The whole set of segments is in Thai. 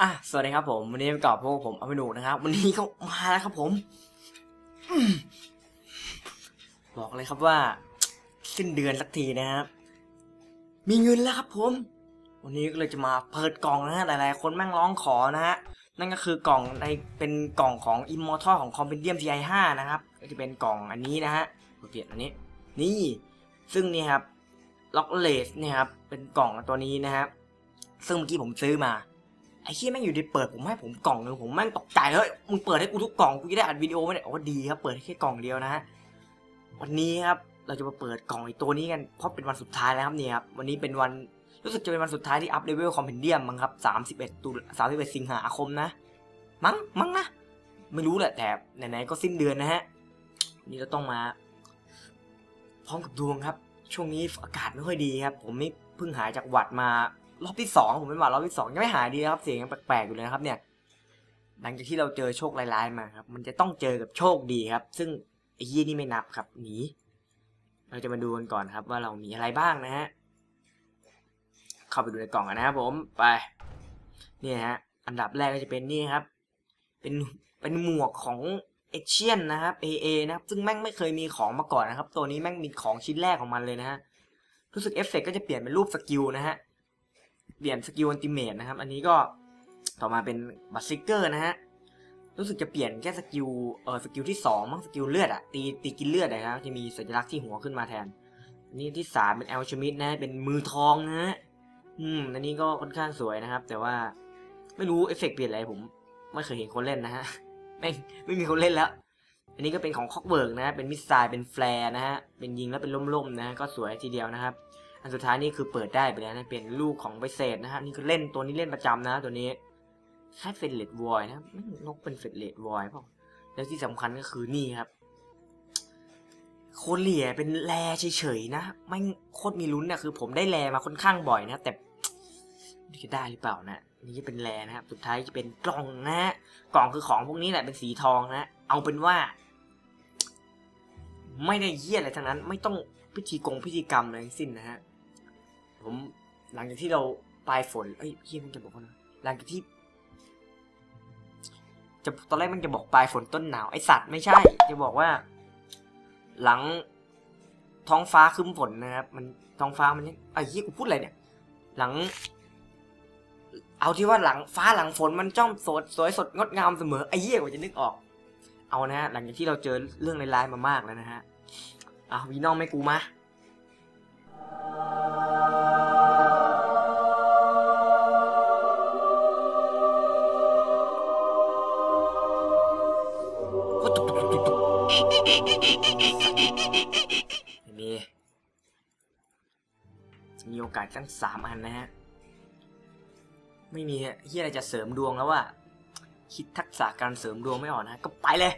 อะสวัสดีครับผมวันนี้กับพวกผมเอาไปดูนะครับ วันนี้ก็มาแล้วครับผมอมบอกเลยครับว่าสิ้นเดือนสักทีนะครับ มีเงินแล้วครับผม วันนี้ก็เลยจะมาเปิดกล่องนะฮะหลายๆ คนแม่งร้องขอนะฮะนั่นก็คือกล่องในเป็นกล่องของ Immortal ของ Compendium TI 5 นะครับ ก็จะเป็นกล่องอันนี้นะฮะเปลี่ยนอันนี้ นี่ซึ่งนี่ครับล็อกเลสเนี่ยครับเป็นกล่องตัวนี้นะครับซึ่งเมื่อกี้ผมซื้อมา ไอ้เชี่ยแม่งอยู่ดีเปิดผมให้ผมกล่องหนึ่งผมแม่งตกใจเฮ้ยมึงเปิดให้กูทุกกล่องกูจะได้อัดวิดีโอไมเนี่ยโอ้ดีครับเปิดแค่กล่องเดียวนะฮะวันนี้ครับเราจะมาเปิดกล่องไอ้ตัวนี้กันเพราะเป็นวันสุดท้ายแล้วครับเนี่ยครับวันนี้เป็นวันรู้สึกจะเป็นวันสุดท้ายที่อัพเลเวลคอมเพนเดียมมั้งครับ31ตุลา31สิงหาคมนะ มั้งมั้งนะไม่รู้แหละแต่ไหนๆก็สิ้นเดือนนะฮะวันนี้เราต้องมา พร้อมกับดวงครับ ช่วงนี้อากาศไม่ค่อยดีครับ ผมนี่เพิ่งหายจากหวัดมา รอบที่สองผมเป็นหวัดรอบที่สองยังไม่หายดีนะครับ เสียงยังแปลกๆอยู่เลยนะครับ เนี่ย หลังจากที่เราเจอโชคร้ายๆมาครับ มันจะต้องเจอกับโชคดีครับ ซึ่งไอ้ยี่นี่ไม่นับครับหนีเราจะมาดูกันก่อนครับ ว่าเรามีอะไรบ้างนะฮะเข้าไปดูในกล่องกันนะครับผมไปนี่ฮะ อันดับแรกก็จะเป็นนี่ครับ เป็นเป็นหมวกของเอเชียนนะครับ AA นะครับ ซึ่งแม่งไม่เคยมีของมาก่อนนะครับ ตัวนี้แม่งมีของชิ้นแรกของมันเลยนะฮะรู้สึกเอฟเฟกก็จะเปลี่ยนเป็นรูปสกิลนะฮะ เปลี่ยนสกิลอันติเมตนะครับ อันนี้ก็ต่อมาเป็นบัตซิกเกอร์นะฮะ รู้สึกจะเปลี่ยนแค่สกิล เออสกิลที่สองมั้งสกิลเลือดอะตีตีกินเลือดนะครับจะมีสัญลักษณ์ที่หัวขึ้นมาแทน อันนี้ที่สามเป็นแอลชมิดนะเป็นมือทองนะฮะ อืม อันนี้ก็ค่อนข้างสวยนะครับ แต่ว่าไม่รู้เอฟเฟกเปลี่ยนอะไรผม ไม่เคยเห็นคนเล่นนะฮะ ไม่ไม่มีคนเล่นแล้ว อันนี้ก็เป็นของคอกเบิร์กนะ เป็นมิสไซล์เป็นแฟร์นะฮะ เป็นยิงแล้วเป็นล่มๆนะ ก็สวยทีเดียวนะครับ อันสุดท้ายนี่คือเปิดได้ไปแล้วนะเป็นลูกของไบเซตนะฮะนี่คือเล่นตัวนี้เล่นประจำนะตัวนี้ใช้เฟดเลดวอยนะนกเป็นเฟดเลดวอยเปล่าแล้วที่สำคัญก็คือนี่ครับโคเลียเป็นแรเฉยๆนะไม่โคตรมีลุ้นนะคือ ผมได้แรมาค่อนข้างบ่อยนะ แต่จะได้หรือเปล่านะนี่จะเป็นแรนะครับ สุดท้ายจะเป็นกล่องนะฮะกล่องคือของพวกนี้แหละเป็นสีทองนะ เอาเป็นว่า ไม่ได้เยี่ยอะไรทั้งนั้น ไม่ต้องพิธีกงพิธีกรรมอะไรทั้งสิ้นนะฮะ ผมหลังจากที่เราปลายฝนเอ้ยพี่มันจะบอกว่านะหลังจากที่ จะตอนแรกมันจะบอกปลายฝนต้นหนาวไอสัตว์ไม่ใช่ จะบอกว่า หลังท้องฟ้าคึ้มฝนนะครับมันท้องฟ้ามันยังไอ้ยี่กูพูดอะไรเนี่ย หลัง เอาที่ว่าหลังฟ้าหลังฝนมันจ้อมสดสวยสดงดงามเสมอไอ้เหี้ยกว่าจะนึกออก เอานะฮะหลังจากที่เราเจอเรื่องร้ายๆมามากแล้วนะฮะอะวีน้องไม่กูมา ม่มีมีโอกาสทั้งสามอันนะฮะ ไม่มีเฮียอะไรจะเสริมดวงแล้วว่าคิดทักษะการเสริมดวงไม่ออกนะ ก็ไปเลย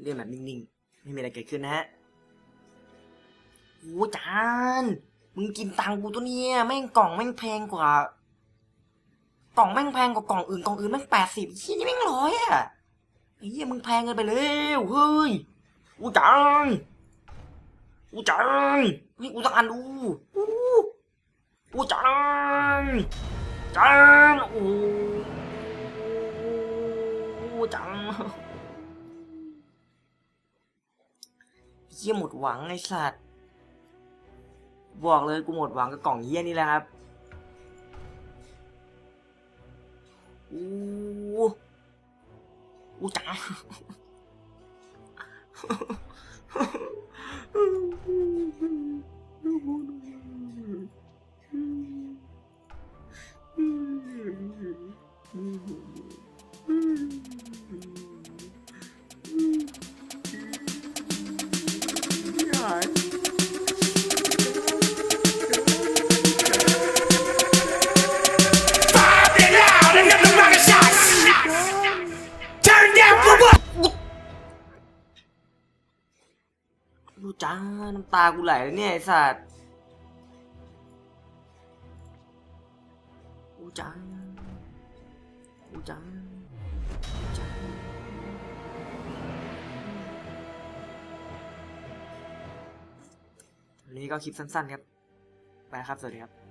เรื่องแบบนิ่งๆ ไม่มีอะไรเกิดขึ้นนะฮะโอ้จาน มึงกินตังกูตัวเนี้ยแม่งกล่องแม่งแพงกว่า กล่องแม่งแพงกว่ากล่องอื่นกล่องอื่นแม่งแปดสิบชี้นี่แม่งร้อยอะไอ้เหี้ยมึงแพงเกินไปเลยเฮ้ยอู้จานอูจังนี่อูต้องอ่านดูอูอูจังจังอูอูจังเยี่ยหมดหวังไอ้สัตว์บอกเลยกูหมดหวังกับกล่องเยี่ยนี่แหละครับ อูจั จังน้ำตากูไหลแล้วเนี่ยไอ้สัตว์อูจังอูจังจังวันนี้ก็คลิปสั้นๆครับ ไปครับ สวัสดีครับ